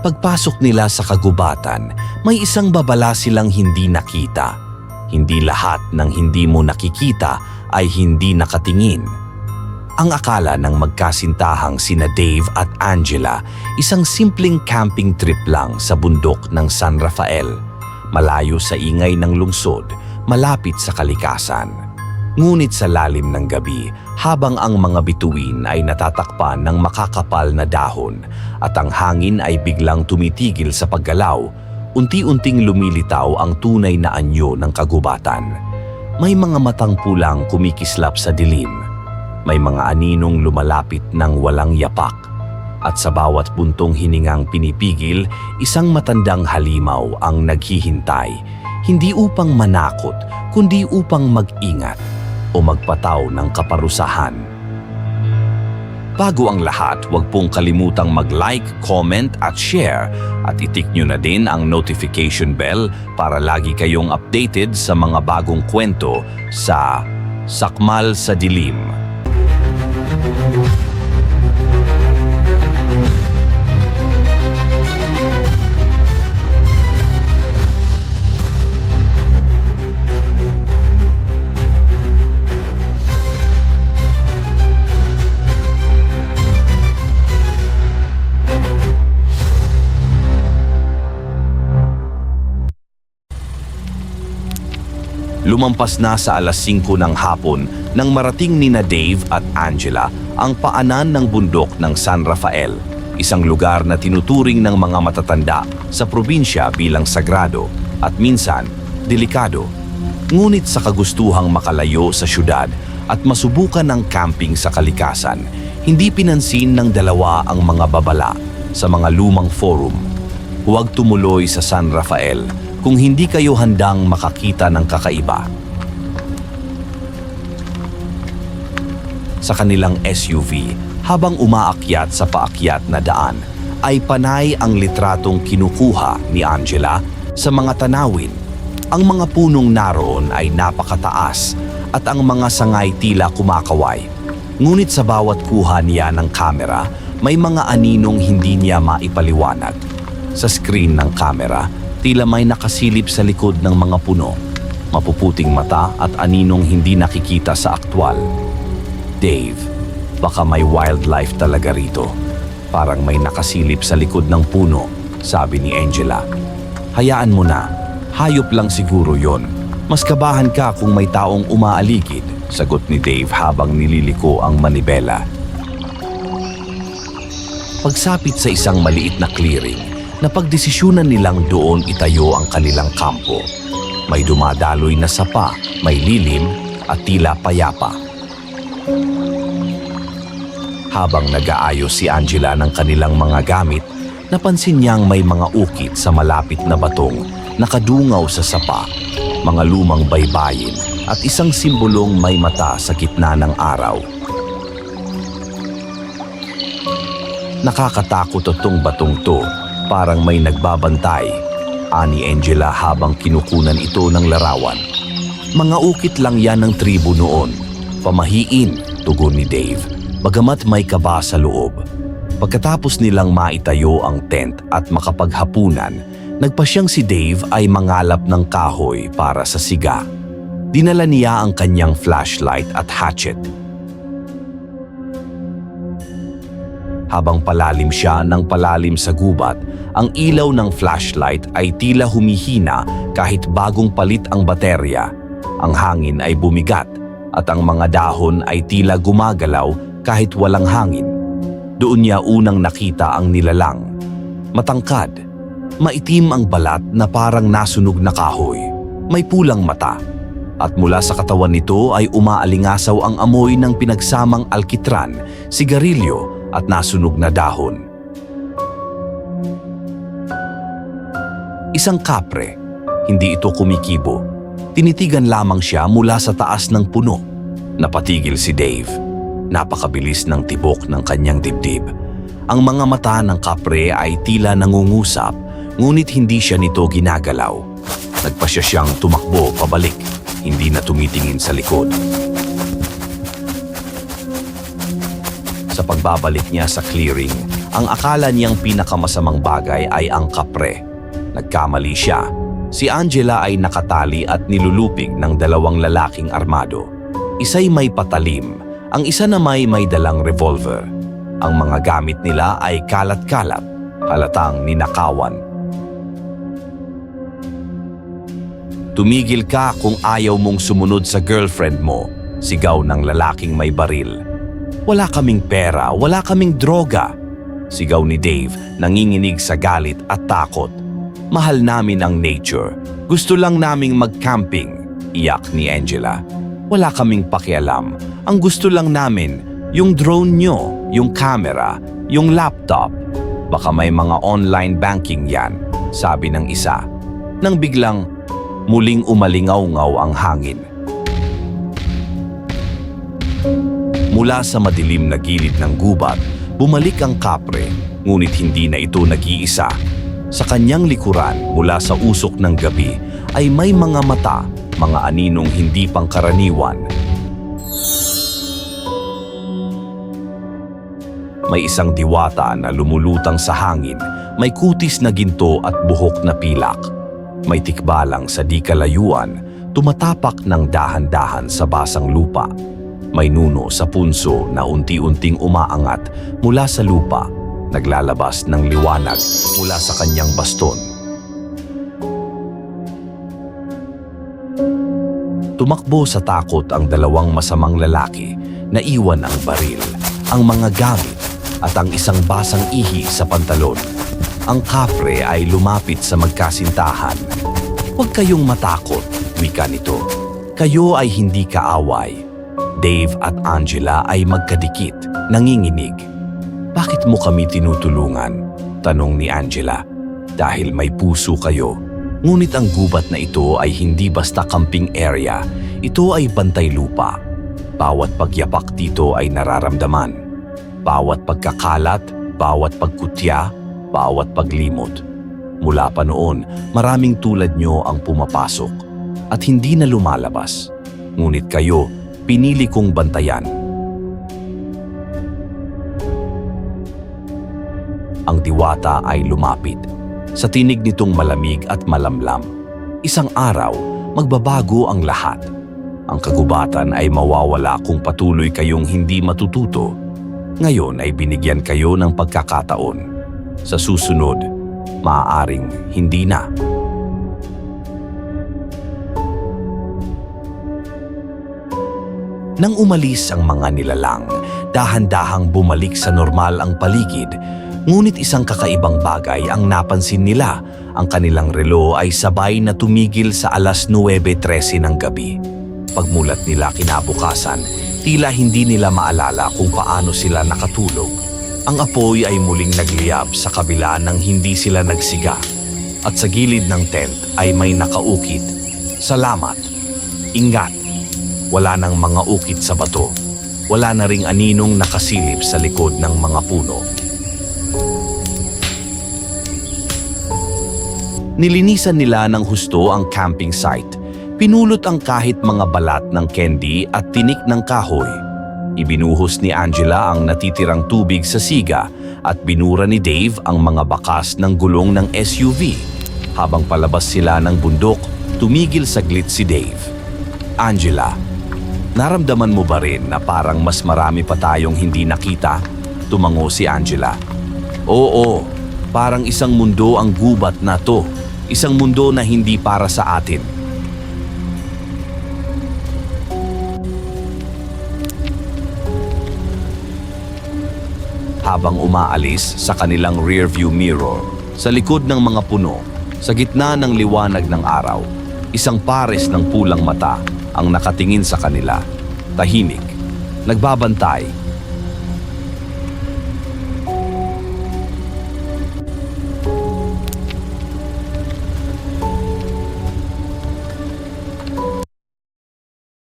Pagpasok nila sa kagubatan, may isang babala silang hindi nakita. Hindi lahat ng hindi mo nakikita ay hindi nakatingin. Ang akala ng magkasintahang sina Dave at Angela, isang simpleng camping trip lang sa bundok ng San Rafael, malayo sa ingay ng lungsod, malapit sa kalikasan. Ngunit sa lalim ng gabi, habang ang mga bituin ay natatakpan ng makakapal na dahon at ang hangin ay biglang tumitigil sa paggalaw, unti-unting lumilitaw ang tunay na anyo ng kagubatan. May mga matang pulang kumikislap sa dilim. May mga aninong lumalapit ng walang yapak. At sa bawat buntong hiningang pinipigil, isang matandang halimaw ang naghihintay, hindi upang manakot, kundi upang mag-ingat o magpataw ng kaparusahan. Bago ang lahat, huwag pong kalimutang mag-like, comment at share at itik nyo na din ang notification bell para lagi kayong updated sa mga bagong kwento sa Sakmal sa Dilim. Lumampas na sa alas 5 ng hapon nang marating ni na Dave at Angela ang paanan ng bundok ng San Rafael, isang lugar na tinuturing ng mga matatanda sa probinsya bilang sagrado at minsan delikado. Ngunit sa kagustuhang makalayo sa syudad at masubukan ng camping sa kalikasan, hindi pinansin ng dalawa ang mga babala sa mga lumang forum. Huwag tumuloy sa San Rafael kung hindi kayo handang makakita ng kakaiba. Sa kanilang SUV, habang umaakyat sa paakyat na daan, ay panay ang litratong kinukuha ni Angela sa mga tanawin. Ang mga punong naroon ay napakataas at ang mga sangay tila kumakaway. Ngunit sa bawat kuha niya ng kamera, may mga aninong hindi niya maipaliwanag. Sa screen ng kamera, tila may nakasilip sa likod ng mga puno, mapuputing mata at aninong hindi nakikita sa aktwal. Dave, baka may wildlife talaga rito. Parang may nakasilip sa likod ng puno, sabi ni Angela. Hayaan mo na, hayop lang siguro yon. Mas kabahan ka kung may taong umaaligid, sagot ni Dave habang nililiko ang manibela. Pagsapit sa isang maliit na clearing, napagdesisyonan nilang doon itayo ang kanilang kampo. May dumadaloy na sapa, may lilim at tila payapa. Habang nag-aayos si Angela ng kanilang mga gamit, napansin niyang may mga ukit sa malapit na batong nakadungaw sa sapa, mga lumang baybayin at isang simbolong may mata sa gitna ng araw. Nakakatakot itong batong to, parang may nagbabantay, ani Angela habang kinukunan ito ng larawan. Mga ukit lang yan ng tribo noon, pamahiin, tugon ni Dave, bagamat may kaba sa loob. Pagkatapos nilang maitayo ang tent at makapaghapunan, nagpasyang si Dave ay mangalap ng kahoy para sa siga. Dinala niya ang kanyang flashlight at hatchet Habang palalim siya ng palalim sa gubat, ang ilaw ng flashlight ay tila humihina kahit bagong palit ang baterya. Ang hangin ay bumigat at ang mga dahon ay tila gumagalaw kahit walang hangin. Doon niya unang nakita ang nilalang. Matangkad, maitim ang balat na parang nasunog na kahoy. May pulang mata. At mula sa katawan nito ay umaalingasaw ang amoy ng pinagsamang alkitran, sigarilyo at nasunog na dahon. Isang kapre, hindi ito kumikibo. Tinitigan lamang siya mula sa taas ng puno. Napatigil si Dave. Napakabilis ng tibok ng kanyang dibdib. Ang mga mata ng kapre ay tila nangungusap, ngunit hindi siya nito ginagalaw. Nagpasya siyang tumakbo pabalik, hindi na tumitingin sa likod. Sa pagbabalik niya sa clearing, Ang akala niyang pinakamasamang bagay ay ang kapre. Nagkamali siya. Si Angela ay nakatali at nilulupig ng dalawang lalaking armado. Isa'y may patalim, ang isa na may may dalang revolver. Ang mga gamit nila ay kalat-kalat, halatang ninakawan. Tumigil ka kung ayaw mong sumunod sa girlfriend mo, sigaw ng lalaking may baril. Wala kaming pera, wala kaming droga. Sigaw ni Dave, nanginginig sa galit at takot. Mahal namin ang nature. Gusto lang naming mag-camping. Iyak ni Angela. Wala kaming pakialam. Ang gusto lang namin, yung drone nyo, yung camera, yung laptop. Baka may mga online banking yan, sabi ng isa. Nang biglang, muling umalingaw-ngaw ang hangin. Mula sa madilim na gilid ng gubat, bumalik ang kapre, ngunit hindi na ito nag-iisa. Sa kanyang likuran mula sa usok ng gabi ay may mga mata, mga aninong hindi pangkaraniwan. May isang diwata na lumulutang sa hangin, may kutis na ginto at buhok na pilak. May tikbalang sa di kalayuan, tumatapak ng dahan-dahan sa basang lupa. May nuno sa punso na unti-unting umaangat mula sa lupa, naglalabas ng liwanag mula sa kanyang baston. Tumakbo sa takot ang dalawang masamang lalaki na iwan ang baril, ang mga gamit at ang isang basang ihi sa pantalon. Ang kapre ay lumapit sa magkasintahan. Huwag kayong matakot, wika nito. Kayo ay hindi kaaway. Dave at Angela ay magkadikit, nanginginig. Bakit mo kami tinutulungan? Tanong ni Angela. Dahil may puso kayo. Ngunit ang gubat na ito ay hindi basta camping area. Ito ay bantay lupa. Bawat pagyapak dito ay nararamdaman. Bawat pagkakalat, bawat pagkutya, bawat paglimot. Mula pa noon, maraming tulad nyo ang pumapasok at hindi na lumalabas. Ngunit kayo, pinili kong bantayan. Ang diwata ay lumapit. Sa tinig nitong malamig at malamlam, isang araw, magbabago ang lahat. Ang kagubatan ay mawawala kung patuloy kayong hindi matututo. Ngayon ay binigyan kayo ng pagkakataon. Sa susunod, maaaring hindi na. Nang umalis ang mga nilalang, dahan-dahang bumalik sa normal ang paligid, ngunit isang kakaibang bagay ang napansin nila. Ang kanilang relo ay sabay na tumigil sa alas 9.13 ng gabi. Pagmulat nila kinabukasan, tila hindi nila maalala kung paano sila nakatulog. Ang apoy ay muling nagliyab sa kabila ng hindi sila nagsiga. At sa gilid ng tent ay may nakaukit. Salamat. Ingat. Wala nang mga ukit sa bato. Wala na ring aninong nakasilip sa likod ng mga puno. Nilinisan nila ng husto ang camping site. Pinulot ang kahit mga balat ng candy at tinik ng kahoy. Ibinuhos ni Angela ang natitirang tubig sa siga at binura ni Dave ang mga bakas ng gulong ng SUV. Habang palabas sila ng bundok, tumigil saglit si Dave. Angela, naramdaman mo ba rin na parang mas marami pa tayong hindi nakita? Tumango si Angela. Oo, parang isang mundo ang gubat na to. Isang mundo na hindi para sa atin. habang umaalis sa kanilang rearview mirror sa likod ng mga puno sa gitna ng liwanag ng araw. Isang pares ng pulang mata ang nakatingin sa kanila. Tahimik, nagbabantay